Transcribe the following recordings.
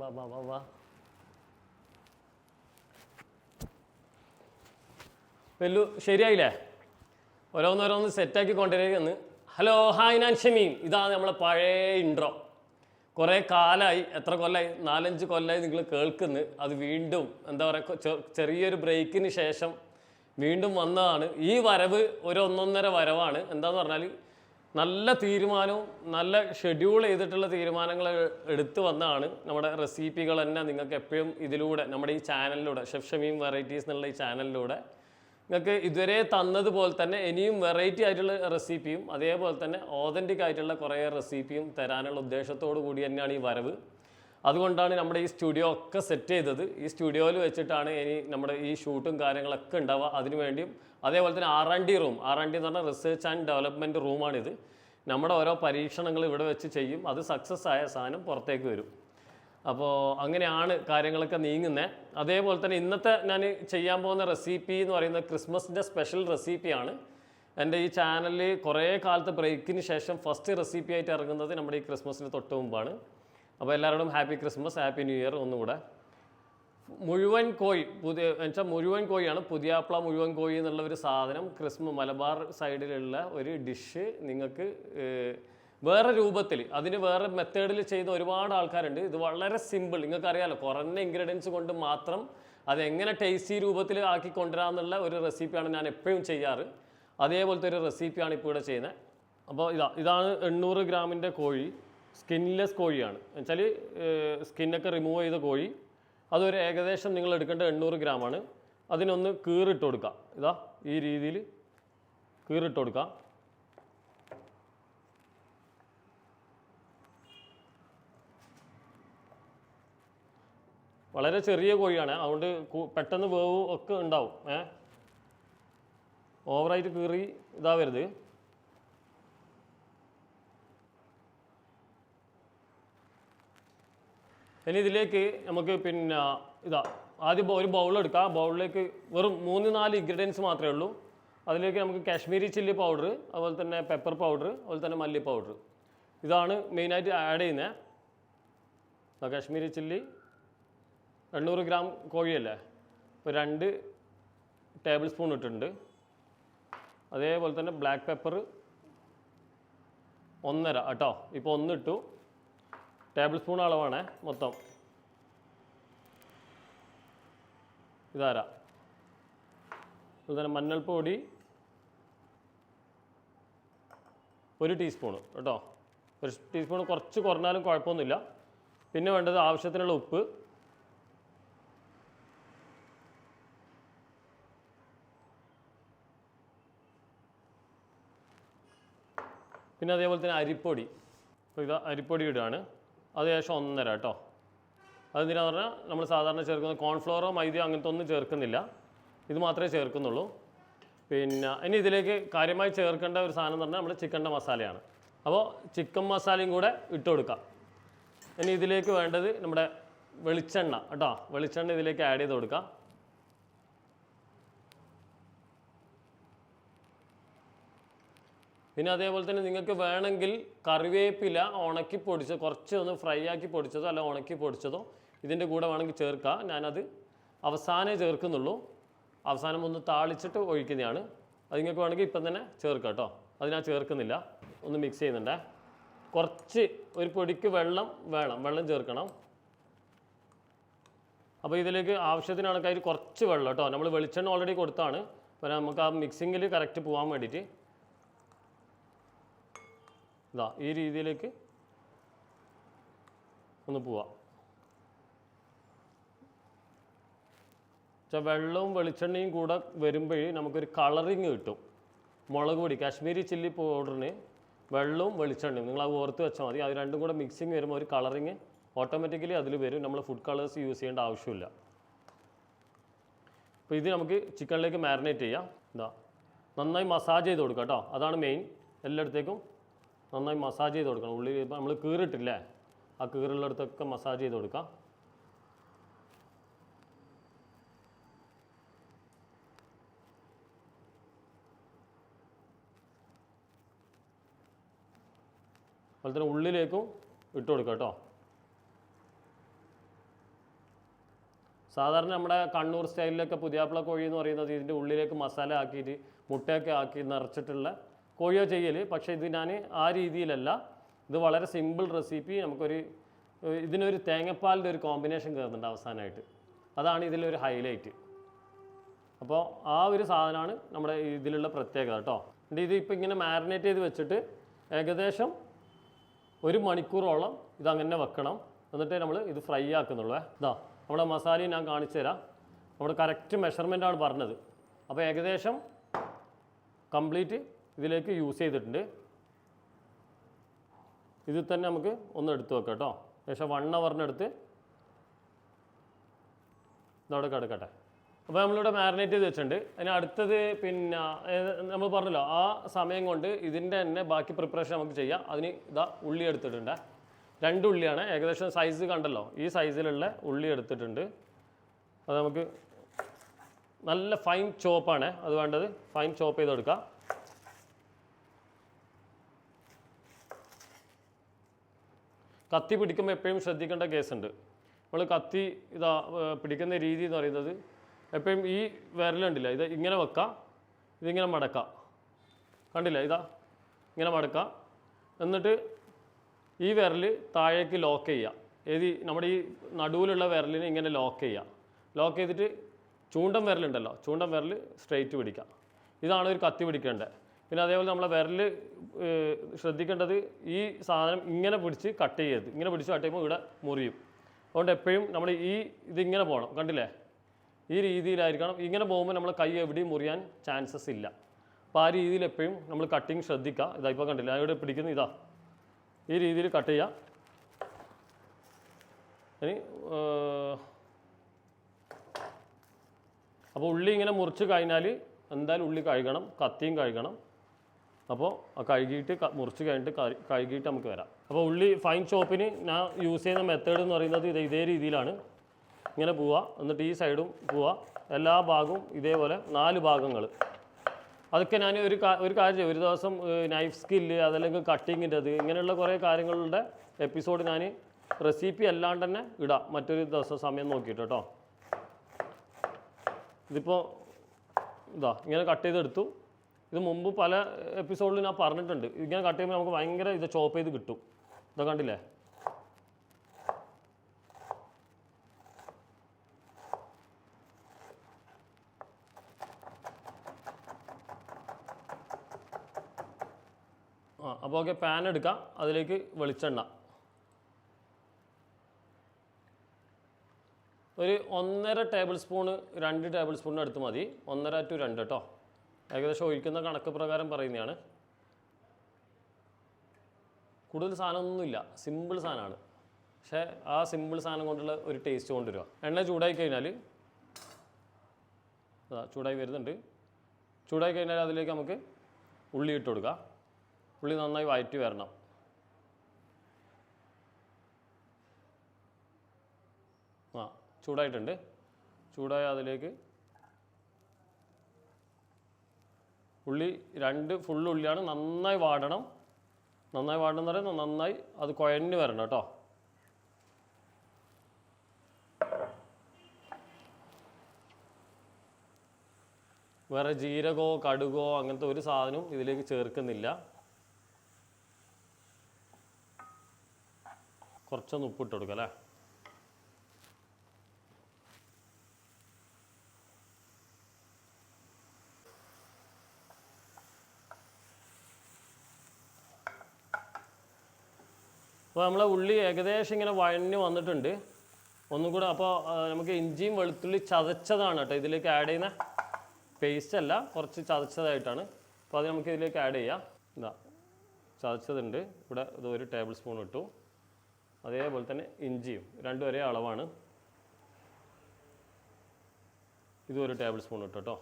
വാ വാ വാ വാ. വെല്ലു ശരിയായില്ലേ? ഓരോന്നോരോന്ന് സെറ്റാക്കി കൊണ്ടുവരികയെന്ന് ഹലോ ഹായ് ഞാൻ ഷമീം ഇതാണ് നമ്മളെ പഴയ ഇൻട്രോ കുറേ കാലമായി എത്ര കൊല്ലമായി നാലഞ്ച് കൊല്ലമായി നിങ്ങൾ കേൾക്കുന്നു. അത് വീണ്ടും എന്താ പറയുക ചെറിയൊരു ബ്രേക്കിന് ശേഷം വീണ്ടും വന്നതാണ്. ഈ വരവ് ഒരു ഒന്നൊന്നര വരവാണ്. എന്താന്ന് പറഞ്ഞാൽ നല്ല തീരുമാനവും നല്ല ഷെഡ്യൂൾ ചെയ്തിട്ടുള്ള തീരുമാനങ്ങൾ എടുത്തു വന്നതാണ് നമ്മുടെ റെസിപ്പികൾ തന്നെ നിങ്ങൾക്ക് എപ്പോഴും ഇതിലൂടെ നമ്മുടെ ഈ ചാനലിലൂടെ ഷെഫ് ഷമീം വെറൈറ്റീസ് എന്നുള്ള ഈ ചാനലിലൂടെ നിങ്ങൾക്ക് ഇതുവരെ തന്നതുപോലെ തന്നെ ഇനിയും വെറൈറ്റി ആയിട്ടുള്ള റെസിപ്പിയും അതേപോലെ തന്നെ ഓതന്റിക് ആയിട്ടുള്ള കുറേ റെസിപ്പിയും തരാനുള്ള ഉദ്ദേശത്തോടു കൂടി തന്നെയാണ് ഈ വരവ്. അതുകൊണ്ടാണ് നമ്മുടെ ഈ സ്റ്റുഡിയോ ഒക്കെ സെറ്റ് ചെയ്തത്. ഈ സ്റ്റുഡിയോയിൽ വെച്ചിട്ടാണ് ഇനി നമ്മുടെ ഈ ഷൂട്ടും കാര്യങ്ങളൊക്കെ ഉണ്ടാവുക. അതിനു വേണ്ടിയും അതേപോലെ തന്നെ R and D room R and D എന്ന് പറഞ്ഞാൽ റിസർച്ച് ആൻഡ് ഡെവലപ്മെന്റ് റൂമാണിത് നമ്മുടെ ഓരോ പരീക്ഷണങ്ങൾ ഇവിടെ വെച്ച് ചെയ്യും. അത് സക്സസ് ആയ സാധനം പുറത്തേക്ക് വരും. അപ്പോൾ അങ്ങനെയാണ് കാര്യങ്ങളൊക്കെ നീങ്ങുന്നത് അതേപോലെ തന്നെ ഇന്നത്തെ ഞാൻ ചെയ്യാൻ പോകുന്ന റെസിപ്പി എന്ന് പറയുന്നത് ക്രിസ്മസിന്റെ സ്പെഷ്യൽ റെസിപ്പിയാണ് എന്റെ ഈ ചാനലിൽ കുറേ കാലത്തെ ബ്രേക്കിന് ശേഷം ഫസ്റ്റ് റെസിപ്പി ആയിട്ട് ഇറങ്ങുന്നത് നമ്മുടെ ഈ ക്രിസ്മസിന് തൊട്ട് മുമ്പാണ്. അപ്പോൾ എല്ലാവരോടും happy Christmas happy new year ഒന്നുകൂടെ. മുഴുവൻ കോഴി പുതിയ വെച്ചാൽ മുഴുവൻ കോഴിയാണ്. പുതിയാപ്ല മുഴുവൻ കോഴി എന്നുള്ള ഒരു സാധനം ക്രിസ്മ മലബാർ സൈഡിലുള്ള ഒരു ഡിഷ് നിങ്ങൾക്ക് വേറെ രൂപത്തിൽ അതിന് വേറെ മെത്തേഡിൽ ചെയ്ത ഒരുപാട് ആൾക്കാരുണ്ട്. ഇത് വളരെ സിമ്പിൾ നിങ്ങൾക്ക് അറിയാലോ കുറഞ്ഞ ഇൻഗ്രീഡിയൻസ് കൊണ്ട് മാത്രം അതെങ്ങനെ ടേസ്റ്റി രൂപത്തിൽ ആക്കി കൊണ്ടുവരാമെന്നുള്ള ഒരു റെസിപ്പിയാണ് ഞാൻ എപ്പോഴും ചെയ്യാറ്. അതേപോലത്തെ ഒരു റെസിപ്പിയാണ് ഇപ്പോൾ ഇവിടെ ചെയ്യുന്നത്. അപ്പോൾ ഇതാ ഇതാണ് എണ്ണൂറ് ഗ്രാമിന്റെ കോഴി. സ്കിൻലെസ് കോഴിയാണ്. എന്നുവെച്ചാൽ സ്കിന്നൊക്കെ റിമൂവ് ചെയ്ത കോഴി അതൊരു ഏകദേശം നിങ്ങൾ എടുക്കേണ്ട എണ്ണൂറ് ഗ്രാമാണ്. അതിനൊന്ന് കീറിട്ട് കൊടുക്കുക ഇതാ ഈ രീതിയിൽ കീറിട്ട് കൊടുക്കുക വളരെ ചെറിയ കോഴിയാണ്. അതുകൊണ്ട് പെട്ടെന്ന് വേവ് ഒക്കെ ഉണ്ടാവും. ഏ ഓവറായിട്ട് കീറി ഇതാവരുത്. ഇനി ഇതിലേക്ക് നമുക്ക് പിന്നെ ഇതാ ആദ്യം ഒരു ബൗൾ എടുക്കാം. ബൗളിലേക്ക് വെറും മൂന്ന് നാല് ഇൻഗ്രീഡിയൻസ് മാത്രമേ ഉള്ളൂ. അതിലേക്ക് നമുക്ക് കാശ്മീരി ചില്ലി പൗഡർ അതുപോലെ തന്നെ പെപ്പർ പൗഡർ അതുപോലെ തന്നെ മല്ലി പൗഡർ ഇതാണ് മെയിനായിട്ട് ആഡ് ചെയ്യുന്നത് കാശ്മീരി ചില്ലി. എണ്ണൂറ് ഗ്രാം കോഴിയല്ലേ? ഇപ്പോൾ രണ്ട് ടേബിൾ സ്പൂൺ ഇട്ടിട്ടുണ്ട്. അതേപോലെ തന്നെ ബ്ലാക്ക് പെപ്പർ ഒന്നര കേട്ടോ? ഇപ്പോൾ ഒന്നിട്ടു. ടേബിൾ സ്പൂൺ അളവാണ് മൊത്തം. ഇതാരാ? അതുപോലെ തന്നെ മഞ്ഞൾപ്പൊടി ഒരു ടീസ്പൂണ് കേട്ടോ. ഒരു ടീസ്പൂൺ കുറച്ച് കുറഞ്ഞാലും കുഴപ്പമൊന്നുമില്ല. പിന്നെ വേണ്ടത് ആവശ്യത്തിനുള്ള ഉപ്പ്. പിന്നെ അതേപോലെ തന്നെ അരിപ്പൊടി. ഇത് അരിപ്പൊടി ഇടുകയാണ്. അത് ശേഷം ഒന്നര കേട്ടോ. അതെന്തിനാന്ന് പറഞ്ഞാൽ നമ്മൾ സാധാരണ ചേർക്കുന്ന കോൺഫ്ലോറോ മൈദയോ അങ്ങനത്തെ ഒന്നും ചേർക്കുന്നില്ല. ഇത് മാത്രമേ ചേർക്കുന്നുള്ളൂ. പിന്നെ ഇനി ഇതിലേക്ക് കാര്യമായി ചേർക്കേണ്ട ഒരു സാധനം എന്ന് പറഞ്ഞാൽ നമ്മുടെ ചിക്കന്റെ മസാലയാണ്. അപ്പോൾ ചിക്കൻ മസാലയും കൂടെ ഇട്ട് കൊടുക്കാം. ഇനി ഇതിലേക്ക് വേണ്ടത് നമ്മുടെ വെളിച്ചെണ്ണ കേട്ടോ. വെളിച്ചെണ്ണ ഇതിലേക്ക് ആഡ് ചെയ്ത് കൊടുക്കാം. പിന്നെ അതേപോലെ തന്നെ നിങ്ങൾക്ക് വേണമെങ്കിൽ കറിവേപ്പില ഉണക്കി പൊടിച്ച് കുറച്ച് ഒന്ന് ഫ്രൈ ആക്കി പൊടിച്ചതോ അല്ല ഉണക്കി പൊടിച്ചതോ ഇതിന്റെ കൂടെ വേണമെങ്കിൽ ചേർക്കുക ഞാനത് അവസാനമേ ചേർക്കുന്നുള്ളൂ. അവസാനം ഒന്ന് താളിച്ചിട്ട് ഒഴിക്കുന്നതാണ്. അത് നിങ്ങൾക്ക് വേണമെങ്കിൽ ഇപ്പം തന്നെ ചേർക്കാം കേട്ടോ അത് ഞാൻ ചേർക്കുന്നില്ല. ഒന്ന് മിക്സ് ചെയ്യുന്നുണ്ടേ. കുറച്ച് ഒരു പൊടിക്ക് വെള്ളം വേണം. വെള്ളം ചേർക്കണം. അപ്പോൾ ഇതിലേക്ക് ആവശ്യത്തിന് കണക്കായി കുറച്ച് വെള്ളം കേട്ടോ നമ്മൾ വെളിച്ചെണ്ണ ഓൾറെഡി കൊടുത്താണ്. അപ്പോൾ നമുക്ക് ആ മിക്സിങ്ങിൽ കറക്റ്റ് പോകാൻ വേണ്ടിയിട്ട് ഇതാ ഈ രീതിയിലേക്ക് ഒന്ന് പോവാം. വെച്ചാൽ വെള്ളവും വെളിച്ചെണ്ണയും കൂടെ വരുമ്പോഴേ നമുക്കൊരു കളറിങ് കിട്ടും. മുളക് പൊടി കാശ്മീരി ചില്ലി പൗഡറിന് വെള്ളവും വെളിച്ചെണ്ണയും നിങ്ങൾ അത് ഓർത്ത് വെച്ചാൽ മതി. അത് രണ്ടും കൂടെ മിക്സിങ് വരുമ്പോൾ ഒരു കളറിങ് ഓട്ടോമാറ്റിക്കലി അതിൽ വരും. നമ്മൾ ഫുഡ് കളേഴ്സ് യൂസ് ചെയ്യേണ്ട ആവശ്യമില്ല. അപ്പോൾ ഇത് നമുക്ക് ചിക്കനിലേക്ക് മാരിനേറ്റ് ചെയ്യാം. എന്താ നന്നായി മസാജ് ചെയ്ത് കൊടുക്കാം കേട്ടോ. അതാണ് മെയിൻ. എല്ലായിടത്തേക്കും നന്നായി മസാജ് ചെയ്ത് കൊടുക്കണം. ഉള്ളിൽ ഇപ്പം നമ്മൾ കീറിട്ടില്ലേ? ആ കീറുള്ളിടത്തൊക്കെ മസാജ് ചെയ്ത് കൊടുക്കാം. അതുപോലെ തന്നെ ഉള്ളിലേക്കും ഇട്ട് കൊടുക്കാം കേട്ടോ. സാധാരണ നമ്മുടെ കണ്ണൂർ സ്റ്റൈലിലൊക്കെ പുതിയാപ്പിള കോഴി എന്ന് പറയുന്നത് ഇതിന്റെ ഉള്ളിലേക്ക് മസാല ആക്കിയിട്ട് മുട്ടയൊക്കെ ആക്കി നിറച്ചിട്ടുള്ള കോഴിയോ ചെയ്യൽ പക്ഷേ ഇത് ഞാൻ ആ രീതിയിലല്ല. ഇത് വളരെ സിമ്പിൾ റെസിപ്പി നമുക്കൊരു ഇതിനൊരു തേങ്ങപ്പാലിന്റെ ഒരു കോമ്പിനേഷൻ കയറുന്നുണ്ട് അവസാനമായിട്ട് അതാണ് ഇതിലൊരു ഹൈലൈറ്റ് അപ്പോൾ ആ ഒരു സാധനമാണ് നമ്മുടെ ഇതിലുള്ള പ്രത്യേകത കേട്ടോ. എന്നിട്ട് ഇത് ഇപ്പോൾ ഇങ്ങനെ മാരിനേറ്റ് ചെയ്ത് വെച്ചിട്ട് ഏകദേശം ഒരു മണിക്കൂറോളം ഇതങ്ങനെ വെക്കണം. എന്നിട്ട് നമ്മൾ ഇത് ഫ്രൈ ആക്കുന്നുള്ളൂ. ഇതാ നമ്മുടെ മസാലയും ഞാൻ കാണിച്ചു തരാം. നമ്മുടെ കറക്റ്റ് ആണ് പറഞ്ഞത്. അപ്പോൾ ഏകദേശം കംപ്ലീറ്റ് ഇതിലേക്ക് യൂസ് ചെയ്തിട്ടുണ്ട്. ഇതിൽ തന്നെ നമുക്ക് ഒന്ന് എടുത്തു വെക്കാം കേട്ടോ. ഏകദേശം വൺ അവറിനടുത്ത് ഇതവിടെ കിടക്കട്ടെ. അപ്പോൾ നമ്മളിവിടെ മാരിനേറ്റ് ചെയ്ത് വെച്ചിട്ടുണ്ട്. അതിന് അടുത്തത് പിന്നെ നമ്മൾ പറഞ്ഞല്ലോ ആ സമയം കൊണ്ട് ഇതിന്റെ തന്നെ ബാക്കി പ്രിപ്പറേഷൻ നമുക്ക് ചെയ്യാം. അതിന് ഇതാ ഉള്ളി എടുത്തിട്ടുണ്ട്. രണ്ട് ഉള്ളിയാണ്. ഏകദേശം സൈസ് കണ്ടല്ലോ. ഈ സൈസിലുള്ള ഉള്ളി എടുത്തിട്ടുണ്ട്. അത് നമുക്ക് നല്ല ഫൈൻ ചോപ്പാണ് അത് വേണ്ടത് ഫൈൻ ചോപ്പ് ചെയ്തെടുക്കാം. കത്തി പിടിക്കുമ്പോൾ എപ്പോഴും ശ്രദ്ധിക്കേണ്ട കേസുണ്ട്. നമ്മൾ കത്തി ഇതാ പിടിക്കുന്ന രീതി എന്ന് പറയുന്നത് എപ്പോഴും ഈ വിരലുണ്ടില്ല ഇത് ഇങ്ങനെ വെക്കാം ഇതിങ്ങനെ മടക്കാം. കണ്ടില്ല? ഇതാ ഇങ്ങനെ മടക്കാം. എന്നിട്ട് ഈ വിരൽ താഴേക്ക് ലോക്ക് ചെയ്യുക ഏത് നമ്മുടെ ഈ നടുവിലുള്ള വിരലിനെ ഇങ്ങനെ ലോക്ക് ചെയ്യുക ലോക്ക് ചെയ്തിട്ട് ചൂണ്ടൻ വിരലുണ്ടല്ലോ? ചൂണ്ടൻ വിരൽ സ്ട്രെയിറ്റ് പിടിക്കുക ഇതാണ് ഒരു കത്തി പിടിക്കേണ്ടത്. പിന്നെ അതേപോലെ നമ്മളെ വിരൽ ശ്രദ്ധിക്കേണ്ടത് ഈ സാധനം ഇങ്ങനെ പിടിച്ച് കട്ട് ചെയ്യരുത്. ഇങ്ങനെ പിടിച്ച് കട്ട് ചെയ്യുമ്പോൾ ഇവിടെ മുറിയും. അതുകൊണ്ട് എപ്പോഴും നമ്മൾ ഈ ഇതിങ്ങനെ പോകണം. കണ്ടില്ലേ? ഈ രീതിയിലായിരിക്കണം. ഇങ്ങനെ പോകുമ്പോൾ നമ്മൾ കൈ എവിടെയും മുറിയാൻ ചാൻസസ് ഇല്ല. അപ്പോൾ ആ രീതിയിൽ എപ്പോഴും നമ്മൾ കട്ടിങ് ശ്രദ്ധിക്കുക. ഇതാ ഇപ്പോൾ കണ്ടില്ല? ഇവിടെ പിടിക്കുന്നത് ഇതാ. ഈ രീതിയിൽ കട്ട് ചെയ്യുക. ഇനി അപ്പോൾ ഉള്ളി ഇങ്ങനെ മുറിച്ച് കഴിഞ്ഞാൽ എന്തായാലും ഉള്ളി കഴുകണം. കത്തിയും കഴുകണം. അപ്പോൾ കഴുകിയിട്ട് മുറിച്ച് കഴിഞ്ഞിട്ട് കഴുകിയിട്ട് നമുക്ക് വരാം. അപ്പോൾ ഉള്ളി ഫൈൻ ചോപ്പിന് ഞാൻ യൂസ് ചെയ്യുന്ന മെത്തേഡ് എന്ന് പറയുന്നത് ഇത് ഇതേ രീതിയിലാണ്. ഇങ്ങനെ പോവുക എന്നിട്ട് ഈ സൈഡും പോവുക. എല്ലാ ഭാഗവും ഇതേപോലെ നാല് ഭാഗങ്ങൾ അതൊക്കെ ഞാൻ ഒരു ഒരു കാര്യം ഒരു ദിവസം നൈഫ് സ്കില്ല് അതല്ലെങ്കിൽ കട്ടിങ്ങിന്റെ അത് ഇങ്ങനെയുള്ള കുറേ കാര്യങ്ങളുടെ എപ്പിസോഡ് ഞാൻ റെസിപ്പി അല്ലാണ്ട് തന്നെ ഇടാം. മറ്റൊരു ദിവസം സമയം നോക്കിയിട്ട് കേട്ടോ. ഇതിപ്പോൾ ഇതാ ഇങ്ങനെ കട്ട് ചെയ്തെടുത്തു. ഇത് മുമ്പ് പല എപ്പിസോഡിൽ ഞാൻ പറഞ്ഞിട്ടുണ്ട്. ഇങ്ങനെ കട്ട് ചെയ്യുമ്പോൾ നമുക്ക് ഭയങ്കര ഇത് ചോപ്പ് ചെയ്ത് കിട്ടും. ഇതൊക്കെ കണ്ടില്ലേ? ആ അപ്പോൾ ഓക്കെ പാൻ എടുക്കാം. അതിലേക്ക് വെളിച്ചെണ്ണ. ഒരു ഒന്നര ടേബിൾ സ്പൂണ് രണ്ട് ടേബിൾ സ്പൂണിന്റെ അടുത്ത് മതി. ഒന്നര ടു രണ്ട് കേട്ടോ ഏകദേശം ഒഴിക്കുന്ന കണക്ക് പ്രകാരം പറയുന്നതാണ്. കൂടുതൽ സാധനമൊന്നുമില്ല. സിമ്പിൾ സാധനമാണ്. പക്ഷേ ആ സിമ്പിൾ സാധനം കൊണ്ടുള്ള ഒരു ടേസ്റ്റ് കൊണ്ടുവരിക എണ്ണ ചൂടായി കഴിഞ്ഞാൽ ചൂടായി വരുന്നുണ്ട്. ചൂടായി കഴിഞ്ഞാൽ അതിലേക്ക് നമുക്ക് ഉള്ളി ഇട്ട് കൊടുക്കുക ഉള്ളി നന്നായി വയറ്റി വരണം. ആ ചൂടായിട്ടുണ്ട്. ചൂടായ അതിലേക്ക് ഉള്ളി രണ്ട് ഫുൾ ഉള്ളിയാണ് നന്നായി വാടണം. നന്നായി വാടണം എന്ന് പറയുന്നത് നന്നായി അത് കുഴഞ്ഞ് വരണം കേട്ടോ. വേറെ ജീരകോ കടുകോ അങ്ങനത്തെ ഒരു സാധനവും ഇതിലേക്ക് ചേർക്കുന്നില്ല. കുറച്ചൊന്ന് ഉപ്പിട്ട് കൊടുക്കുക അല്ലേ? അപ്പോൾ നമ്മളെ ഉള്ളി ഏകദേശം ഇങ്ങനെ വഴഞ്ഞ് വന്നിട്ടുണ്ട്. ഒന്നും കൂടെ അപ്പോൾ നമുക്ക് ഇഞ്ചിയും വെളുത്തുള്ളി ചതച്ചതാണ് കേട്ടോ ഇതിലേക്ക് ആഡ് ചെയ്യുന്ന പേസ്റ്റ് അല്ല കുറച്ച് ചതച്ചതായിട്ടാണ്. അപ്പോൾ അത് നമുക്ക് ഇതിലേക്ക് ആഡ് ചെയ്യാം. ഇതാ ചതച്ചതുണ്ട്. ഇവിടെ ഇത് ഒരു ടേബിൾ സ്പൂൺ ഇട്ടു. അതേപോലെ തന്നെ ഇഞ്ചിയും രണ്ടും ഒരേ അളവാണ്. ഇതും ഒരു ടേബിൾ സ്പൂൺ ഇട്ടു കേട്ടോ.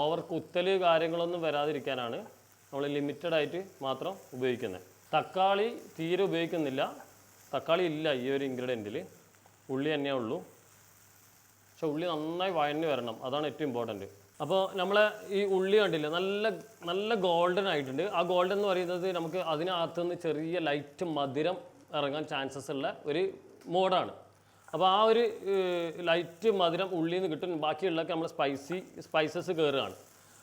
ഓവർ കുത്തൽ കാര്യങ്ങളൊന്നും വരാതിരിക്കാനാണ് നമ്മൾ ലിമിറ്റഡ് ആയിട്ട് മാത്രം ഉപയോഗിക്കുന്നത്. തക്കാളി തീരെ ഉപയോഗിക്കുന്നില്ല. തക്കാളി ഇല്ല ഈ ഒരു ഇൻഗ്രീഡിയന്റിൽ ഉള്ളി തന്നെയേ ഉള്ളൂ. പക്ഷെ ഉള്ളി നന്നായി വഴഞ്ഞു വരണം. അതാണ് ഏറ്റവും ഇമ്പോർട്ടന്റ് അപ്പോൾ നമ്മൾ ഈ ഉള്ളി കണ്ടില്ല? നല്ല നല്ല ഗോൾഡൻ ആയിട്ടുണ്ട്. ആ ഗോൾഡൻ എന്ന് പറയുന്നത് നമുക്ക് അതിനകത്തുനിന്ന് ചെറിയ ലൈറ്റ് മധുരം ഇറങ്ങാൻ ചാൻസസ് ഉള്ള ഒരു മോഡാണ് അപ്പോൾ ആ ഒരു ലൈറ്റ് മധുരം ഉള്ളിൽ നിന്ന് കിട്ടും ബാക്കിയുള്ളതൊക്കെ നമ്മൾ സ്പൈസി സ്പൈസസ് കയറുകയാണ്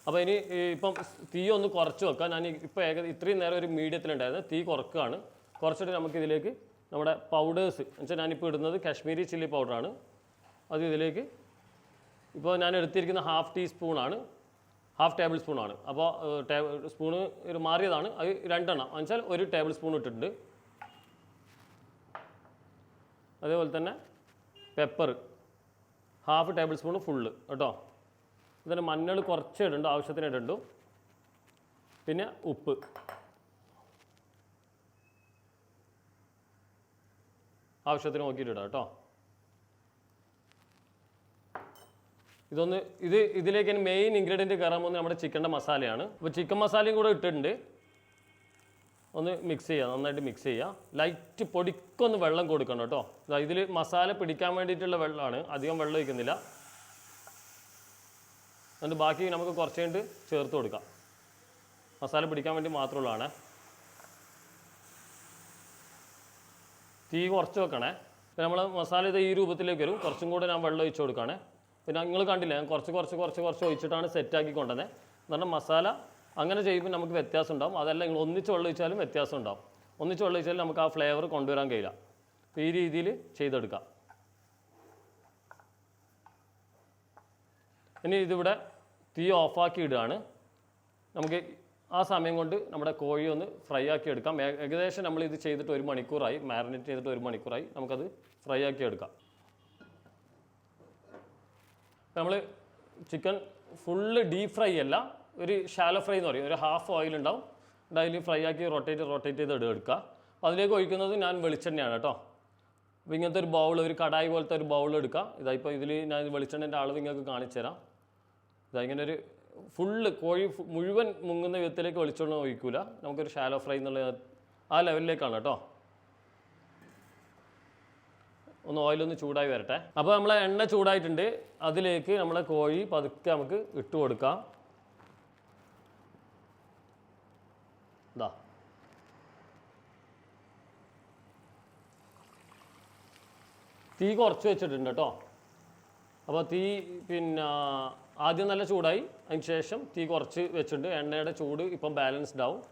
അപ്പോൾ ഇനി ഇപ്പം തീ ഒന്ന് കുറച്ച് വെക്കാം ഞാൻ ഇപ്പോൾ ഏകദേശം ഇത്രയും നേരം ഒരു മീഡിയത്തിലുണ്ടായിരുന്നു തീ കുറക്കുകയാണ്. കുറച്ചിട്ട് നമുക്ക് ഇതിലേക്ക് നമ്മുടെ പൗഡേഴ്സ് എന്നുവെച്ചാൽ ഞാനിപ്പോൾ ഇടുന്നത് കാശ്മീരി ചില്ലി പൗഡറാണ് അത് ഇതിലേക്ക് ഇപ്പോൾ ഞാൻ എടുത്തിരിക്കുന്ന ഹാഫ് ടീസ്പൂണാണ് ഹാഫ് ടേബിൾ സ്പൂണാണ് അപ്പോൾ ടേബിൾ സ്പൂണ് ഒരു മാറിയതാണ്. അത് രണ്ടെണ്ണം. എന്നുവെച്ചാൽ ഒരു ടേബിൾ സ്പൂൺ ഇട്ടിട്ടുണ്ട്. അതേപോലെ തന്നെ pepper half table spoon full കേട്ടോ. ഇതിന് മഞ്ഞൾ കുറച്ച് ഇടണ്ടു ആവശ്യത്തിന് ഇടണ്ടു. പിന്നെ ഉപ്പ്. ആവശ്യത്തിന് നോക്കിയിട്ട് കേട്ടോ. ഇതൊന്ന് ഇത് ഇതിലേക്ക് മെയിൻ ഇൻഗ്രീഡിയന്റ് കയറാൻ പോകുന്നത് നമ്മുടെ ചിക്കന്റെ മസാലയാണ്. അപ്പോൾ ചിക്കൻ മസാലയും കൂടെ ഇട്ടിട്ടുണ്ട്. ഒന്ന് മിക്സ് ചെയ്യുക നന്നായിട്ട് മിക്സ് ചെയ്യുക. ലൈറ്റ് പൊടിക്കൊന്ന് വെള്ളം കൊടുക്കണം കേട്ടോ. ഇതിൽ മസാല പിടിക്കാൻ വേണ്ടിയിട്ടുള്ള വെള്ളമാണ്. അധികം വെള്ളം ഒഴിക്കുന്നില്ല. എന്നിട്ട് ബാക്കി നമുക്ക് കുറച്ച് കഴിഞ്ഞിട്ട് ചേർത്ത് കൊടുക്കാം. മസാല പിടിക്കാൻ വേണ്ടി മാത്രമുള്ളതാണ്. തീ കുറച്ച് വെക്കണേ. പിന്നെ നമ്മൾ മസാല ഇത് ഈ രൂപത്തിലേക്ക് വരും. കുറച്ചും കൂടെ ഞാൻ വെള്ളം ഒഴിച്ച് കൊടുക്കുകയാണ് പിന്നെ നിങ്ങൾ കണ്ടില്ല ഞാൻ കുറച്ച് കുറച്ച് കുറച്ച് കുറച്ച് ഒഴിച്ചിട്ടാണ് സെറ്റാക്കി കൊണ്ടുവന്നത് എന്ന് പറഞ്ഞാൽ മസാല അങ്ങനെ ചെയ്യുമ്പോൾ നമുക്ക് വ്യത്യാസം ഉണ്ടാവും. അതല്ല നിങ്ങൾ ഒന്നിച്ച് വെള്ളം ഒഴിച്ചാലും വ്യത്യാസം ഉണ്ടാവും. ഒന്നിച്ച് വെള്ളം ഒഴിച്ചാലും നമുക്ക് ആ ഫ്ലേവർ കൊണ്ടുവരാൻ കഴിയില്ല. അപ്പോൾ ഈ രീതിയിൽ ചെയ്തെടുക്കാം. ഇനി ഇതിവിടെ തീ ഓഫാക്കി ഇടുകയാണ്. നമുക്ക് ആ സമയം കൊണ്ട് നമ്മുടെ കോഴി ഒന്ന് ഫ്രൈ ആക്കി എടുക്കാം. ഏകദേശം നമ്മൾ ഇത് ചെയ്തിട്ട് ഒരു മണിക്കൂറായി. മാരിനേറ്റ് ചെയ്തിട്ട് ഒരു മണിക്കൂറായി. നമുക്കത് ഫ്രൈ ആക്കി എടുക്കാം. നമ്മൾ ചിക്കൻ ഫുള്ള് ഡീപ് ഫ്രൈ അല്ല ഒരു ഷാലോ ഫ്രൈ എന്ന് പറയും. ഒരു ഹാഫ് ഓയിൽ ഉണ്ടാവും. അതിൽ ഫ്രൈ ആക്കി റൊട്ടേറ്റ് റൊട്ടേറ്റ് ചെയ്ത് എടുക്കുക. അപ്പോൾ അതിലേക്ക് ഒഴിക്കുന്നത് ഞാൻ വെളിച്ചെണ്ണയാണ് കേട്ടോ. അപ്പോൾ ഇങ്ങനത്തെ ഒരു ബൗൾ ഒരു കടായി പോലത്തെ ഒരു ബൗൾ എടുക്കുക. ഇതാ ഇപ്പോൾ ഇതിൽ ഞാൻ വെളിച്ചെണ്ണന്റെ അളവ് നിങ്ങൾക്ക് കാണിച്ചു തരാം. ഇതാ ഇങ്ങനെ ഒരു ഫുള്ള് കോഴി മുഴുവൻ മുങ്ങുന്ന വിധത്തിലേക്ക് വെളിച്ചെണ്ണ ഒഴിക്കൂല. നമുക്കൊരു ഷാലോ ഫ്രൈ എന്നുള്ള ആ ലെവലിലേക്കാണ് കേട്ടോ. ഒന്ന് ഓയിലൊന്ന് ചൂടായി വരട്ടെ. അപ്പോൾ നമ്മളെ എണ്ണ ചൂടായിട്ടുണ്ട്. അതിലേക്ക് നമ്മളെ കോഴി പതുക്കെ നമുക്ക് ഇട്ട് കൊടുക്കാം. ഇതാ തീ കുറച്ച് വെച്ചിട്ടുണ്ട് കേട്ടോ അപ്പോൾ തീ പിന്നെ ആദ്യം നല്ല ചൂടായി അതിന് ശേഷം തീ കുറച്ച് വെച്ചിട്ടുണ്ട്. എണ്ണയുടെ ചൂട് ഇപ്പം ബാലൻസ്ഡ് ആവും.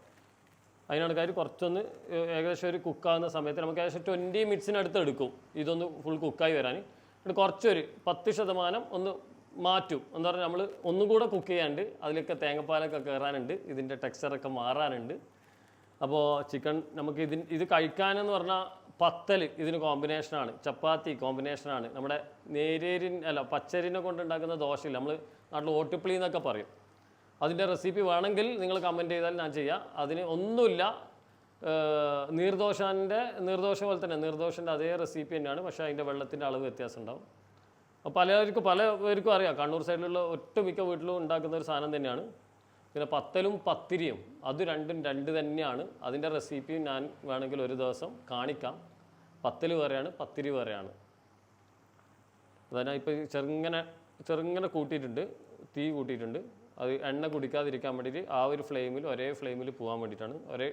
അതിനടുക്കാർ കുറച്ചൊന്ന് ഏ- ഏകദേശം ഒരു കുക്കാവുന്ന സമയത്ത് നമുക്ക് ഏകദേശം ട്വന്റി മിനിറ്റ്സിനടുത്ത് എടുക്കും. ഇതൊന്ന് ഫുൾ കുക്കായി വരാൻ. എന്നിട്ട് കുറച്ചൊരു പത്ത് ശതമാനം ഒന്ന് മാറ്റും. എന്ന് പറഞ്ഞാൽ നമ്മൾ ഒന്നും കൂടെ കുക്ക് ചെയ്യാണ്ട് അതിലൊക്കെ തേങ്ങാപ്പാലൊക്കെ കയറാനുണ്ട് ഇതിന്റെ ടെക്സ്ചറൊക്കെ മാറാനുണ്ട്. അപ്പോൾ ചിക്കൻ നമുക്ക് ഇതിന് ഇത് കഴിക്കാനെന്ന് പറഞ്ഞാൽ പത്തൽ ഇതിന് കോമ്പിനേഷനാണ് ചപ്പാത്തി കോമ്പിനേഷനാണ് നമ്മുടെ നേരേരിൻ അല്ല പച്ചരിനെ കൊണ്ടുണ്ടാക്കുന്ന ദോശയില്ല നമ്മൾ നാട്ടിൽ ഓട്ടുപ്പിളി എന്നൊക്കെ പറയും. അതിന്റെ റെസിപ്പി വേണമെങ്കിൽ നിങ്ങൾ കമന്റ് ചെയ്താൽ ഞാൻ ചെയ്യാം. അതിന് ഒന്നുമില്ല. നീർദോഷന്റെ നീർദോശ പോലെ തന്നെ നീർദോശന്റെ അതേ റെസിപ്പി തന്നെയാണ് പക്ഷേ അതിന്റെ വെള്ളത്തിന്റെ അളവ് വ്യത്യാസം ഉണ്ടാവും. അപ്പോൾ പലർക്കും പല പേർക്കും അറിയാം. കണ്ണൂർ സൈഡിലുള്ള ഒട്ടുമിക്ക വീട്ടിലും ഉണ്ടാക്കുന്ന ഒരു സാധനം തന്നെയാണ്. പിന്നെ പത്തലും പത്തിരിയും അത് രണ്ടും രണ്ട് തന്നെയാണ്. അതിന്റെ റെസിപ്പിയും ഞാൻ വേണമെങ്കിൽ ഒരു ദിവസം കാണിക്കാം. പത്തൽ വേറെയാണ് പത്തിരി വേറെയാണ്. അതാണ് ഇപ്പോൾ ചെറുങ്ങനെ ചെറുങ്ങനെ കൂട്ടിയിട്ടുണ്ട് തീ കൂട്ടിയിട്ടുണ്ട്. അത് എണ്ണ കുടിക്കാതിരിക്കാൻ വേണ്ടിയിട്ട് ആ ഒരു ഫ്ലെയിമിൽ ഒരേ ഫ്ലെയിമിൽ പോകാൻ വേണ്ടിയിട്ടാണ്. ഒരേ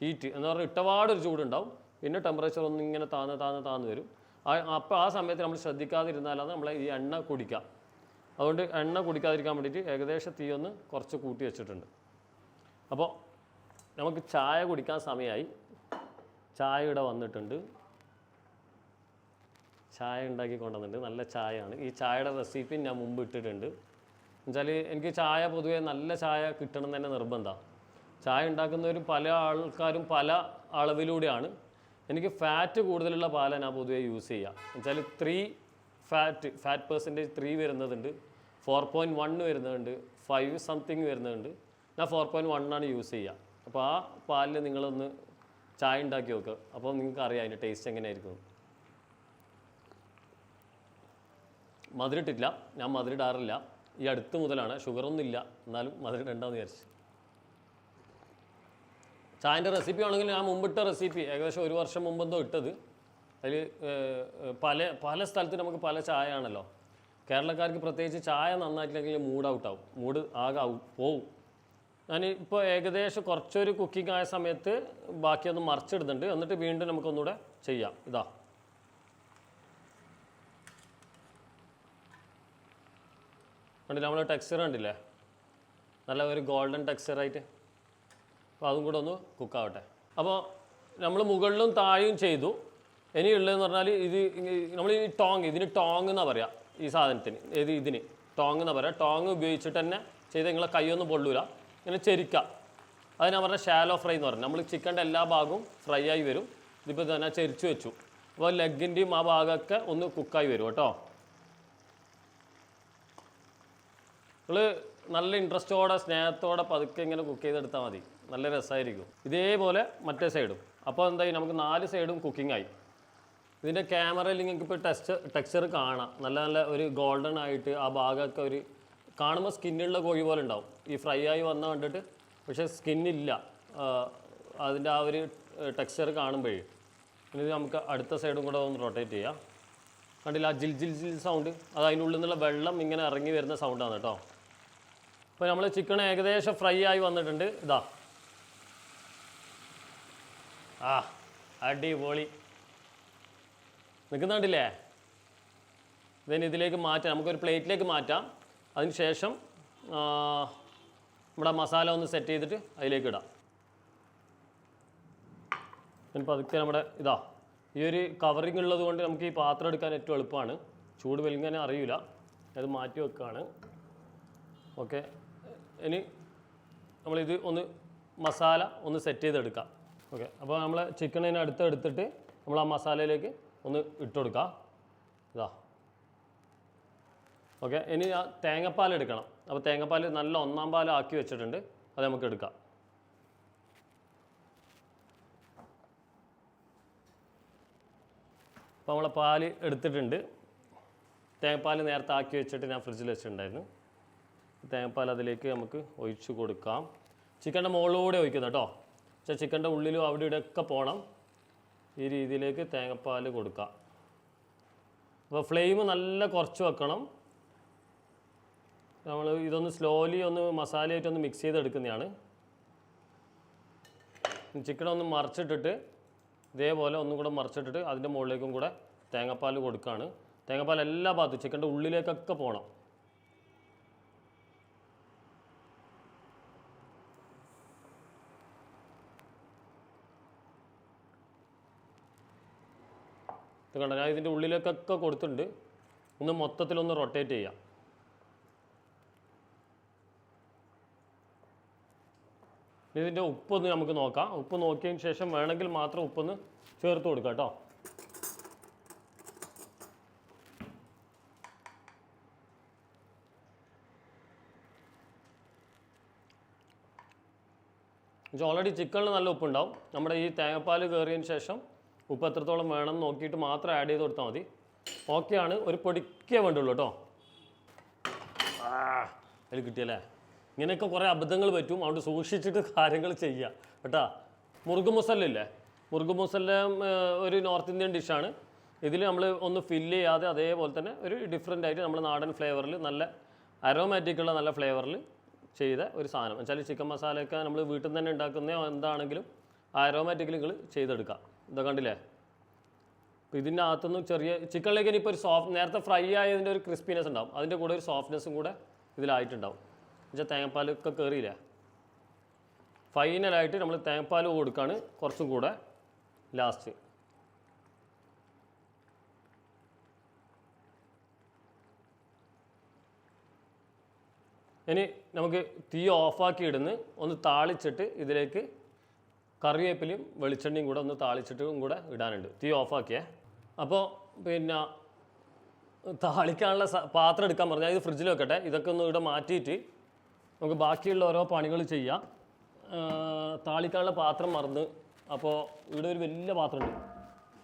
ഹീറ്റ് എന്ന് പറഞ്ഞാൽ ഇട്ടപാടൊരു ചൂടുണ്ടാവും. പിന്നെ ടെമ്പറേച്ചർ ഒന്നും ഇങ്ങനെ താന്ന് താന്ന് താന്ന് വരും. അപ്പോൾ ആ സമയത്ത് നമ്മൾ ശ്രദ്ധിക്കാതിരുന്നാലാണ് നമ്മൾ ഈ എണ്ണ കുടിക്കുക അതുകൊണ്ട് എണ്ണ കുടിക്കാതിരിക്കാൻ വേണ്ടിയിട്ട് ഏകദേശം തീ ഒന്ന് കുറച്ച് കൂട്ടി വെച്ചിട്ടുണ്ട്. അപ്പോൾ നമുക്ക് ചായ കുടിക്കാൻ സമയമായി. ചായ ഇവിടെ വന്നിട്ടുണ്ട്. ചായ ഉണ്ടാക്കി കൊണ്ടുവന്നിട്ടുണ്ട്. നല്ല ചായയാണ്. ഈ ചായയുടെ റെസിപ്പി ഞാൻ മുമ്പ് ഇട്ടിട്ടുണ്ട്. എന്നുവെച്ചാൽ എനിക്ക് ചായ പൊതുവേ നല്ല ചായ കിട്ടണം തന്നെ നിർബന്ധമാണ്. ചായ ഉണ്ടാക്കുന്നവരും പല ആൾക്കാരും പല അളവിലൂടെയാണ്. എനിക്ക് ഫാറ്റ് കൂടുതലുള്ള പാലാണ് ഞാൻ പൊതുവേ യൂസ് ചെയ്യുക. എന്നുവെച്ചാൽ three fat fat percentage three വരുന്നതുണ്ട്. Four point one വരുന്നുണ്ട് ഫൈവ് സംതിങ് വരുന്നുണ്ട്. ഞാൻ ഫോർ പോയിന്റ് വണ്ണാണ് യൂസ് ചെയ്യുക അപ്പോൾ ആ പാലിൽ നിങ്ങളൊന്ന് ചായ ഉണ്ടാക്കി നോക്കുക അപ്പോൾ നിങ്ങൾക്ക് അറിയാം അതിന്റെ ടേസ്റ്റ് എങ്ങനെയായിരിക്കും. മധുരിട്ടില്ല ഞാൻ മധുരിടാറില്ല. ഈ അടുത്ത് മുതലാണ്. ഷുഗറൊന്നും ഇല്ല. എന്നാലും മധുരിടണ്ടെന്ന് വിചാരിച്ചു. ചായന്റെ റെസിപ്പി ആണെങ്കിൽ ഞാൻ മുമ്പിട്ട റെസിപ്പി ഏകദേശം ഒരു വർഷം മുമ്പെന്തോ ഇട്ടത്. അതിൽ പല പല സ്ഥലത്ത് നമുക്ക് പല ചായ ആണല്ലോ. കേരളക്കാർക്ക് പ്രത്യേകിച്ച് ചായ നന്നായിട്ടില്ലെങ്കിൽ മൂഡ് ഔട്ട് ആവും. മൂഡ് ആകെ ഔ പോവും. ഞാൻ ഇപ്പോൾ ഏകദേശം കുറച്ചൊരു കുക്കിംഗ് ആയ സമയത്ത് ബാക്കിയൊന്ന് മറിച്ചിടുന്നുണ്ട്. എന്നിട്ട് വീണ്ടും നമുക്കൊന്നുകൂടെ ചെയ്യാം. ഇതാ. കണ്ടില്ല നമ്മൾ ടെക്സ്ചർ കണ്ടില്ലേ? നല്ല ഒരു ഗോൾഡൻ ടെക്സ്ചറായിട്ട് അപ്പോൾ അതും കൂടെ ഒന്ന് കുക്കാവട്ടെ അപ്പോൾ നമ്മൾ മുകളിലും താഴെയും ചെയ്തു. ഇനിയുള്ളതെന്ന് പറഞ്ഞാൽ ഇത് നമ്മൾ ഈ ടോങ് ഇതിന് ടോങ് എന്നാണ് പറയുക ഈ സാധനത്തിന് ഏത് ഇതിന്. ടോങ് എന്ന് പറയാം. ടോങ് ഉപയോഗിച്ചിട്ട് തന്നെ ചെയ്ത് നിങ്ങളെ കൈയൊന്നും പൊള്ളൂല. ഇങ്ങനെ ചെരിക്ക. അതിനെ പറഞ്ഞ ഷാലോ ഫ്രൈ എന്ന് പറഞ്ഞു നമ്മൾ ചിക്കന്റെ എല്ലാ ഭാഗവും ഫ്രൈ ആയി വരും. ഇതിപ്പോൾ തന്നെ ചെരിച്ചു വെച്ചു. അപ്പോൾ ലെഗിന്റെയും ആ ഭാഗമൊക്കെ ഒന്ന് കുക്കായി വരും കേട്ടോ. നിങ്ങൾ നല്ല ഇൻട്രസ്റ്റോടെ സ്നേഹത്തോടെ പതുക്കെ ഇങ്ങനെ കുക്ക് ചെയ്തെടുത്താൽ മതി. നല്ല രസമായിരിക്കും ഇതേപോലെ മറ്റേ സൈഡും അപ്പോൾ എന്തായി? നമുക്ക് നാല് സൈഡും കുക്കിംഗ് ആയി. ഇതിന്റെ ക്യാമറയിൽ നിങ്ങൾക്ക് ഇപ്പോൾ ടെക്സ്ചർ ടെക്സ്ചർ കാണാം. നല്ല നല്ല ഒരു ഗോൾഡൻ ആയിട്ട് ആ ഭാഗമൊക്കെ ഒരു കാണുമ്പോൾ സ്കിന്നുള്ള കോഴി പോലെ ഉണ്ടാവും. ഈ ഫ്രൈ ആയി വന്ന കണ്ടിട്ട് പക്ഷേ സ്കിന്നില്ല അതിന്റെ ആ ഒരു ടെക്സ്ചർ കാണുമ്പോഴേ ഇനി നമുക്ക് അടുത്ത സൈഡും കൂടെ ഒന്ന് റൊട്ടേറ്റ് ചെയ്യാം. കണ്ടില്ല ആ ജിൽ ജിൽ ജിൽ സൗണ്ട് അത് അതിനുള്ളിൽ നിന്നുള്ള വെള്ളം ഇങ്ങനെ ഇറങ്ങി വരുന്ന സൗണ്ടാണ് കേട്ടോ. അപ്പോൾ നമ്മൾ ചിക്കൻ ഏകദേശം ഫ്രൈ ആയി വന്നിട്ടുണ്ട്. ഇതാ. ആ അടിപൊളി. നിൽക്കുന്നുണ്ടില്ലേ? ദെൻ ഇതിലേക്ക് മാറ്റാം. നമുക്കൊരു പ്ലേറ്റിലേക്ക് മാറ്റാം. അതിന് ശേഷം നമ്മുടെ മസാല ഒന്ന് സെറ്റ് ചെയ്തിട്ട് അതിലേക്ക് ഇടാം. പിന്നെ പതുക്കെ നമ്മുടെ ഇതാ ഈ ഒരു കവറിങ് ഉള്ളത് കൊണ്ട് നമുക്ക് ഈ പാത്രം എടുക്കാൻ ഏറ്റവും എളുപ്പമാണ്. ചൂട് വലിങ്ങനെ അറിയില്ല അത് മാറ്റി വെക്കുകയാണ് ഓക്കെ. ഇനി നമ്മളിത് ഒന്ന് മസാല ഒന്ന് സെറ്റ് ചെയ്തെടുക്കാം. ഓക്കെ. അപ്പോൾ നമ്മൾ ചിക്കൻ അടുത്ത് എടുത്തിട്ട് നമ്മൾ ആ മസാലയിലേക്ക് ഒന്ന് ഇട്ട് കൊടുക്കാം. ഇതാ. ഓക്കെ ഇനി ആ തേങ്ങാപ്പാൽ എടുക്കണം. അപ്പോൾ തേങ്ങാപ്പാൽ നല്ല ഒന്നാം പാൽ ആക്കി വെച്ചിട്ടുണ്ട്. അത് നമുക്ക് എടുക്കാം. അപ്പോൾ നമ്മളെ പാൽ എടുത്തിട്ടുണ്ട്. തേങ്ങാപ്പാൽ നേരത്തെ ആക്കി വെച്ചിട്ട് ഞാൻ ഫ്രിഡ്ജിൽ വെച്ചിട്ടുണ്ടായിരുന്നു. തേങ്ങാപ്പാൽ അതിലേക്ക് നമുക്ക് ഒഴിച്ചു കൊടുക്കാം. ചിക്കന്റെ മുകളിലൂടെ ഒഴിക്കുന്നത് കേട്ടോ. പക്ഷേ ചിക്കന്റെ ഉള്ളിലും അവിടെ ഇവിടെയൊക്കെ പോകണം. ഈ രീതിയിലേക്ക് തേങ്ങപ്പാൽ കൊടുക്കുക അപ്പോൾ ഫ്ലെയിം നല്ല കുറച്ച് വെക്കണം. നമ്മൾ ഇതൊന്ന് സ്ലോലി ഒന്ന് മസാലയായിട്ടൊന്ന് മിക്സ് ചെയ്തെടുക്കുന്നതാണ്. ചിക്കൻ ഒന്ന് മറിച്ചിട്ടിട്ട് ഇതേപോലെ ഒന്നും കൂടെ മറിച്ചിട്ടിട്ട് അതിന്റെ മുകളിലേക്കും കൂടെ തേങ്ങാപ്പാൽ കൊടുക്കുകയാണ് തേങ്ങാപ്പാൽ എല്ലാ ഭാഗത്തും ചിക്കന്റെ ഉള്ളിലേക്കൊക്കെ പോകണം. ഇത് കണ്ടോ? ഞാൻ ഇതിന്റെ ഉള്ളിലേക്കൊക്കെ കൊടുത്തിട്ടുണ്ട്. ഒന്ന് മൊത്തത്തിലൊന്ന് റൊട്ടേറ്റ് ചെയ്യാം. ഇതിന്റെ ഉപ്പൊന്ന് നമുക്ക് നോക്കാം. ഉപ്പ് നോക്കിയതിന് ശേഷം വേണമെങ്കിൽ മാത്രം ഉപ്പൊന്ന് ചേർത്ത് കൊടുക്കാം കേട്ടോ. ഓൾറെഡി ചിക്കനിൽ നല്ല ഉപ്പുണ്ടാവും. നമ്മുടെ ഈ തേങ്ങാപ്പാൽ കയറിയതിന് ശേഷം ഉപ്പ് എത്രത്തോളം വേണം നോക്കിയിട്ട് മാത്രം ആഡ് ചെയ്ത് കൊടുത്താൽ മതി. ഓക്കെ ആണ്. ഒരു പൊടിക്കേ വേണ്ടുള്ളൂ കേട്ടോ അതിൽ കിട്ടിയല്ലേ? ഇങ്ങനെയൊക്കെ കുറേ അബദ്ധങ്ങൾ പറ്റും. അതുകൊണ്ട് സൂക്ഷിച്ചിട്ട് കാര്യങ്ങൾ ചെയ്യുക കേട്ടാ? മുറുഗ് മസാല ഇല്ലേ? മുറുഗ് മസാല ഒരു നോർത്ത് ഇന്ത്യൻ ഡിഷാണ് ഇതിൽ നമ്മൾ ഒന്ന് ഫില്ല് ചെയ്യാതെ അതേപോലെ തന്നെ ഒരു ഡിഫറെന്റ് ആയിട്ട് നമ്മൾ നാടൻ ഫ്ലേവറിൽ നല്ല അരോമാറ്റിക് ഉള്ള നല്ല ഫ്ലേവറിൽ ചെയ്ത ഒരു സാധനം. വെച്ചാൽ ചിക്കൻ മസാലയൊക്കെ നമ്മൾ വീട്ടിൽ നിന്ന് തന്നെ ഉണ്ടാക്കുന്ന എന്താണെങ്കിലും അരോമാറ്റിക്കൽ നിങ്ങൾ ചെയ്തെടുക്കാം. ഇതൊക്കെ കണ്ടില്ലേ? അപ്പോൾ ഇതിന്റെ അകത്തുനിന്ന് ചെറിയ ചിക്കനിലേക്ക് ഇനിയിപ്പോൾ ഒരു സോഫ്റ്റ് നേരത്തെ ഫ്രൈ ആയതിന്റെ ഒരു ക്രിസ്പിനെസ് ഉണ്ടാവും. അതിന്റെ കൂടെ ഒരു സോഫ്റ്റ്നെസ്സും കൂടെ ഇതിലായിട്ടുണ്ടാവും. എന്നുവെച്ചാൽ തേങ്ങാപ്പാലൊക്കെ കയറിയില്ലേ ഫൈനലായിട്ട് നമ്മൾ തേങ്ങാപ്പാൽ കൊടുക്കുകയാണ് കുറച്ചും കൂടെ ലാസ്റ്റ് ഇനി നമുക്ക് തീ ഓഫാക്കി ഇടുന്ന്. ഒന്ന് താളിച്ചിട്ട് ഇതിലേക്ക് കറിവേപ്പിലയും വെളിച്ചെണ്ണയും കൂടെ ഒന്ന് താളിച്ചിട്ടും കൂടെ ഇടാനുണ്ട്. തീ ഓഫാക്കിയേ. അപ്പോൾ പിന്നെ താളിക്കാനുള്ള പാത്രം എടുക്കാൻ പറഞ്ഞാൽ ഇത് ഫ്രിഡ്ജിൽ വെക്കട്ടെ. ഇതൊക്കെ ഒന്ന് ഇവിടെ മാറ്റിയിട്ട് നമുക്ക് ബാക്കിയുള്ള ഓരോ പണികൾ ചെയ്യാം. താളിക്കാനുള്ള പാത്രം മറന്ന്. അപ്പോൾ ഇവിടെ ഒരു വലിയ പാത്രമുണ്ട്.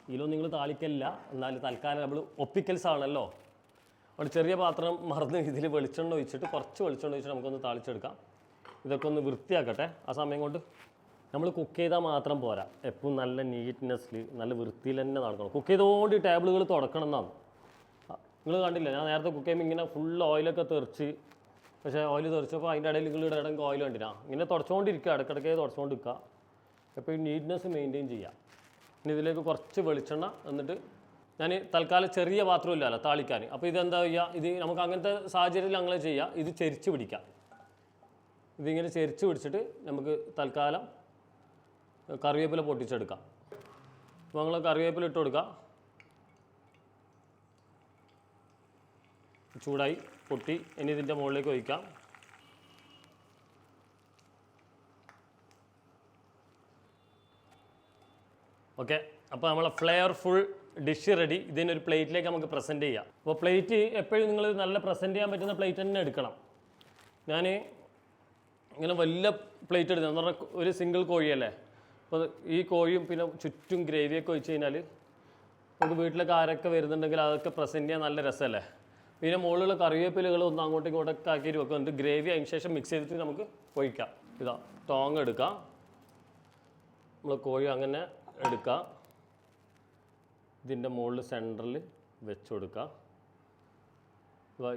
ഇതിലൊന്നും നിങ്ങൾ താളിക്കല്ല എന്നാലും തൽക്കാലം നമ്മൾ ഒപ്പിക്കൽസ് ആണല്ലോ അവിടെ ചെറിയ പാത്രം മറന്ന് ഇതിൽ വെളിച്ചെണ്ണ ഒഴിച്ചിട്ട് കുറച്ച് വെളിച്ചെണ്ണ ഒഴിച്ചിട്ട് നമുക്കൊന്ന് താളിച്ചെടുക്കാം. ഇതൊക്കെ ഒന്ന് വൃത്തിയാക്കട്ടെ. ആ സമയം കൊണ്ട് നമ്മൾ കുക്ക് ചെയ്താൽ മാത്രം പോരാ. എപ്പോഴും നല്ല നീറ്റ്നെസ്സിൽ നല്ല വൃത്തിയിൽ തന്നെ നടക്കണം. കുക്ക് ചെയ്തുകൊണ്ട് ടേബിളുകൾ തുടക്കണം എന്നാണ് നിങ്ങൾ കണ്ടില്ല? ഞാൻ നേരത്തെ കുക്ക് ചെയ്യുമ്പോൾ ഇങ്ങനെ ഫുൾ ഓയിലൊക്കെ തെറിച്ച് പക്ഷേ ഓയിൽ തെറിച്ചപ്പോൾ അതിന്റെ ഇടയിൽ നിങ്ങൾ ഇടയ്ക്ക് ഓയിൽ കണ്ടില്ല? ഇങ്ങനെ തുടച്ചുകൊണ്ടിരിക്കുക ഇടയ്ക്കിടയ്ക്ക് തുടച്ചുകൊണ്ടിരിക്കുക ഈ നീറ്റ്നെസ് മെയിന്റെയിൻ ചെയ്യുക ഇനി ഇതിലേക്ക് കുറച്ച് വെളിച്ചെണ്ണ എന്നിട്ട് ഞാൻ തൽക്കാലം ചെറിയ പാത്രം ഇല്ലല്ലോ താളിക്കാൻ അപ്പോൾ ഇതെന്താ ചെയ്യുക ഇത് നമുക്ക് അങ്ങനത്തെ സാഹചര്യത്തിൽ അങ്ങനെ ചെയ്യുക ഇത് ചെരിച്ച് പിടിക്കാം. ഇതിങ്ങനെ ചെരിച്ച് പിടിച്ചിട്ട് നമുക്ക് തൽക്കാലം കറിവേപ്പില പൊട്ടിച്ചെടുക്കാം. അപ്പോൾ നമ്മൾ കറിവേപ്പില ഇട്ട് കൊടുക്കുക ചൂടായി പൊട്ടി ഇനി ഇതിന്റെ മുകളിലേക്ക് ഒഴിക്കാം. ഓക്കെ അപ്പോൾ നമ്മളെ ഫ്ലെയർഫുൾ ഡിഷ് റെഡി ഇതിനൊരു പ്ലേറ്റിലേക്ക് നമുക്ക് പ്രസന്റ് ചെയ്യാം. അപ്പോൾ പ്ലേറ്റ് എപ്പോഴും നിങ്ങൾ നല്ല പ്രസന്റ് ചെയ്യാൻ പറ്റുന്ന പ്ലേറ്റ് തന്നെ എടുക്കണം. ഞാൻ ഇങ്ങനെ വലിയ പ്ലേറ്റ് എടുക്കുന്നത് എന്ന് പറഞ്ഞാൽ ഒരു സിംഗിൾ കോഴിയല്ലേ? അപ്പോൾ ഈ കോഴിയും പിന്നെ ചുറ്റും ഗ്രേവിയൊക്കെ ഒഴിച്ച് കഴിഞ്ഞാൽ നമുക്ക് വീട്ടിലൊക്കെ ആരൊക്കെ വരുന്നുണ്ടെങ്കിൽ അതൊക്കെ പ്രസന്റ് ചെയ്യാൻ നല്ല രസമല്ലേ? പിന്നെ മുകളിലുള്ള കറിവേപ്പിലകൾ ഒന്ന് അങ്ങോട്ടും ഇങ്ങോട്ടൊക്കെ ആക്കിയിട്ട് എന്നിട്ട് ഗ്രേവി അതിന് ശേഷം മിക്സ് ചെയ്തിട്ട് നമുക്ക് ഒഴിക്കാം. ഇതാ ടോങ് എടുക്കാം. നമ്മൾ കോഴി അങ്ങനെ എടുക്കാം. ഇതിന്റെ മുകളിൽ സെന്ററിൽ വെച്ച് കൊടുക്കാം.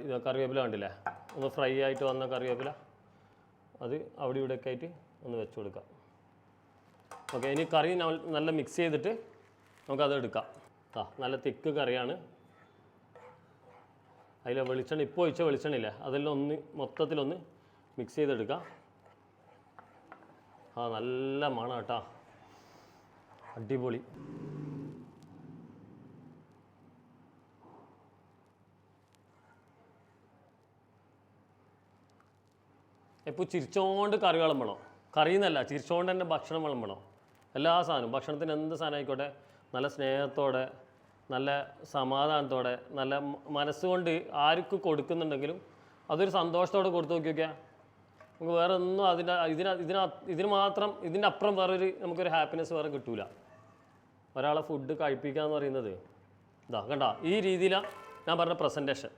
ഇത് കറിവേപ്പില കണ്ടില്ലേ? ഒന്ന് ഫ്രൈ ആയിട്ട് വന്ന കറിവേപ്പില. അത് അവിടെ ഇവിടെയൊക്കെ ആയിട്ട് ഒന്ന് വെച്ച് കൊടുക്കാം. ഓക്കെ ഇനി കറി നല്ല മിക്സ് ചെയ്തിട്ട് നമുക്കത് എടുക്കാം. ആ നല്ല തിക്ക് കറിയാണ്. അതിൽ വെളിച്ചെണ്ണ ഇപ്പോൾ ഒഴിച്ച വെളിച്ചെണ്ണയില്ലേ അതെല്ലാം ഒന്ന് മൊത്തത്തിലൊന്ന് മിക്സ് ചെയ്തെടുക്കാം. ആ നല്ല മണം കേട്ടാ. അടിപൊളി. ഇപ്പോൾ ചിരിച്ചോണ്ട് കറി വിളമ്പണോ? കറിയെന്നല്ല ചിരിച്ചോണ്ട് തന്നെ ഭക്ഷണം വിളമ്പണോ? എല്ലാ സാധനവും. ഭക്ഷണത്തിന് എന്ത് സാധനം ആയിക്കോട്ടെ? നല്ല സ്നേഹത്തോടെ നല്ല സമാധാനത്തോടെ നല്ല മനസ്സുകൊണ്ട് ആർക്ക് കൊടുക്കുന്നുണ്ടെങ്കിലും അതൊരു സന്തോഷത്തോടെ കൊടുത്തു നോക്കി നോക്കിയാൽ നമുക്ക് വേറെ ഒന്നും അതിന്റെ ഇതിന ഇതിന ഇതിന് മാത്രം ഇതിന്റെ അപ്പുറം വേറൊരു നമുക്കൊരു ഹാപ്പിനെസ് വേറെ കിട്ടൂല. ഒരാളെ ഫുഡ് കഴിപ്പിക്കുക എന്ന് പറയുന്നത് ഇതാ കണ്ട ഈ രീതിയിലാണ് ഞാൻ പറഞ്ഞ പ്രസന്റേഷൻ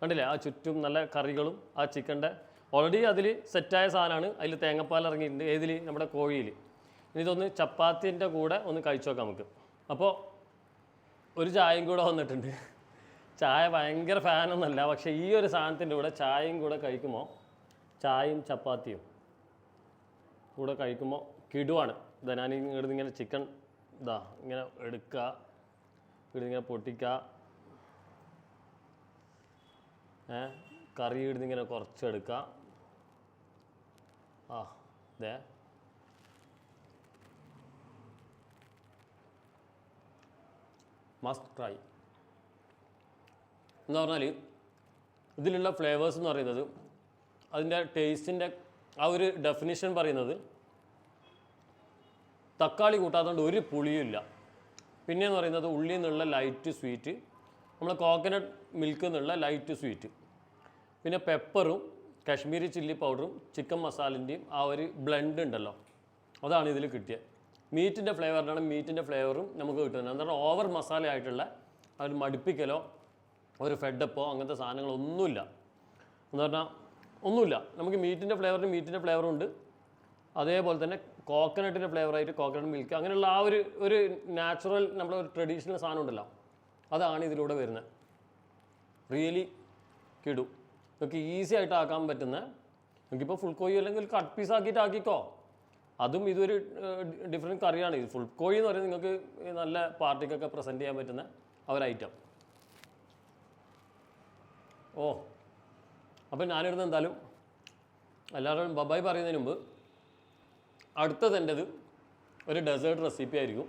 കണ്ടില്ലേ? ആ ചുറ്റും നല്ല കറികളും ആ ചിക്കന്റെ ഓൾറെഡി അതിൽ സെറ്റായ സാധനമാണ്. അതിൽ തേങ്ങാപ്പാൽ ഇറങ്ങിയിട്ടുണ്ട്. ഏതിൽ നമ്മുടെ കോഴിയിൽ ഇതൊന്ന് ചപ്പാത്തിന്റെ കൂടെ ഒന്ന് കഴിച്ചു നോക്കാം നമുക്ക്. അപ്പോൾ ഒരു ചായയും കൂടെ വന്നിട്ടുണ്ട്. ചായ ഭയങ്കര ഫാനൊന്നുമല്ല പക്ഷേ ഈ ഒരു സാധനത്തിന്റെ കൂടെ ചായയും കൂടെ കഴിക്കുമ്പോൾ ചായയും ചപ്പാത്തിയും കൂടെ കഴിക്കുമ്പോൾ കിടുവാണ്. ഇതാ ഞാൻ ഇവിടുന്ന് ഇങ്ങനെ ചിക്കൻ ഇതാ ഇങ്ങനെ എടുക്കുക ഇവിടുന്ന് ഇങ്ങനെ പൊട്ടിക്കുക. ഏ കറി ഇവിടുന്ന് ഇങ്ങനെ കുറച്ചെടുക്കുക ആ ഇതേ മസ്റ്റ് ട്രൈ എന്ന് പറഞ്ഞാൽ ഇതിലുള്ള ഫ്ലേവേഴ്സ് എന്ന് പറയുന്നത് അതിന്റെ ടേസ്റ്റിന്റെ ആ ഒരു ഡെഫിനിഷൻ പറയുന്നത് തക്കാളി കൂട്ടാത്തതുകൊണ്ട് ഒരു പുളിയുമില്ല പിന്നെയെന്ന് പറയുന്നത് ഉള്ളിൽ നിന്നുള്ള ലൈറ്റ് സ്വീറ്റ് നമ്മൾ കോക്കനട്ട് മിൽക്ക് എന്നുള്ള ലൈറ്റ് സ്വീറ്റ് പിന്നെ പെപ്പറും കാശ്മീരി ചില്ലി പൗഡറും ചിക്കൻ മസാലിന്റെയും ആ ഒരു ബ്ലെൻഡ് ഉണ്ടല്ലോ. അതാണ് ഇതിൽ കിട്ടിയത് മീറ്റിന്റെ ഫ്ലേവറിനാണ് മീറ്റിന്റെ ഫ്ലേവറും നമുക്ക് കിട്ടുന്നത്. എന്താണ് ഓവർ മസാല ആയിട്ടുള്ള ഒരു മടുപ്പിക്കലോ ഒരു ഫെഡപ്പോ അങ്ങനത്തെ സാധനങ്ങളൊന്നുമില്ല. എന്ന് പറഞ്ഞാൽ ഒന്നുമില്ല. നമുക്ക് മീറ്റിന്റെ ഫ്ലേവറിന് മീറ്റിന്റെ ഫ്ലേവറും ഉണ്ട് അതേപോലെ തന്നെ കോക്കനട്ടിന്റെ ഫ്ലേവറായിട്ട് കോക്കനട്ട് മിൽക്ക് അങ്ങനെയുള്ള ആ ഒരു ഒരു നാച്ചുറൽ നമ്മുടെ ഒരു ട്രഡീഷണൽ സാധനം ഉണ്ടല്ലോ. അതാണ് ഇതിലൂടെ വരുന്നത് റിയലി കിടും. നിങ്ങൾക്ക് ഈസി ആയിട്ട് ആക്കാൻ പറ്റുന്ന നമുക്കിപ്പോൾ ഫുൾ കോഴി അല്ലെങ്കിൽ കട്ട് പീസ് ആക്കിയിട്ട് ആക്കിക്കോ. അതും ഇതൊരു ഡിഫറെന്റ് കറിയാണ്. ഇത് ഫുൾ കോഴി എന്ന് പറയുന്നത് നിങ്ങൾക്ക് നല്ല പാർട്ടിക്കൊക്കെ പ്രസന്റ് ചെയ്യാൻ പറ്റുന്ന ഒരു ഐറ്റം ഓ അപ്പം ഞാനിടുന്ന എന്തായാലും എല്ലാവരും ബബായി പറയുന്നതിന് മുമ്പ് അടുത്തത് എന്റെത് ഒരു ഡെസേർട്ട് റെസിപ്പി ആയിരിക്കും.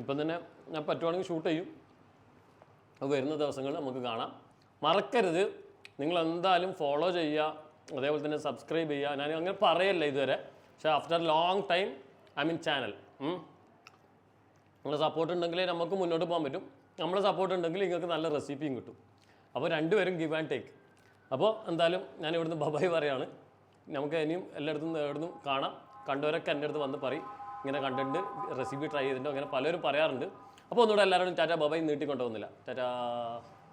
ഇപ്പം തന്നെ ഞാൻ പറ്റുവാണെങ്കിൽ ഷൂട്ട് ചെയ്യും. അത് വരുന്ന ദിവസങ്ങളിൽ നമുക്ക് കാണാം. മറക്കരുത്. നിങ്ങൾ എന്തായാലും ഫോളോ ചെയ്യുക. അതേപോലെ തന്നെ സബ്സ്ക്രൈബ് ചെയ്യുക. ഞാൻ അങ്ങനെ പറയല്ല ഇതുവരെ. പക്ഷേ after long time I mean channel നിങ്ങളുടെ സപ്പോർട്ട് ഉണ്ടെങ്കിൽ നമുക്ക് മുന്നോട്ട് പോകാൻ പറ്റും. നമ്മുടെ സപ്പോർട്ട് ഉണ്ടെങ്കിൽ നിങ്ങൾക്ക് നല്ല റെസിപ്പിയും കിട്ടും. അപ്പോൾ രണ്ടുപേരും ഗിവ് ആൻഡ് ടേക്ക് അപ്പോൾ എന്തായാലും ഞാൻ ഇവിടുന്ന് ബബായി പറയാണ്. നമുക്ക് ഇനിയും എല്ലായിടത്തും എവിടുന്നും കാണാം. കണ്ടവരൊക്കെ എന്റെ അടുത്ത് വന്ന് പറയും. ഇങ്ങനെ കണ്ടിട്ടുണ്ട് റെസിപ്പി ട്രൈ ചെയ്തിട്ടുണ്ടോ അങ്ങനെ പലരും പറയാറുണ്ട്. അപ്പോൾ ഒന്നുകൂടെ എല്ലാവരും ടാറ്റ ബബായി നീട്ടിക്കൊണ്ടുപോകുന്നില്ല. ടാറ്റാ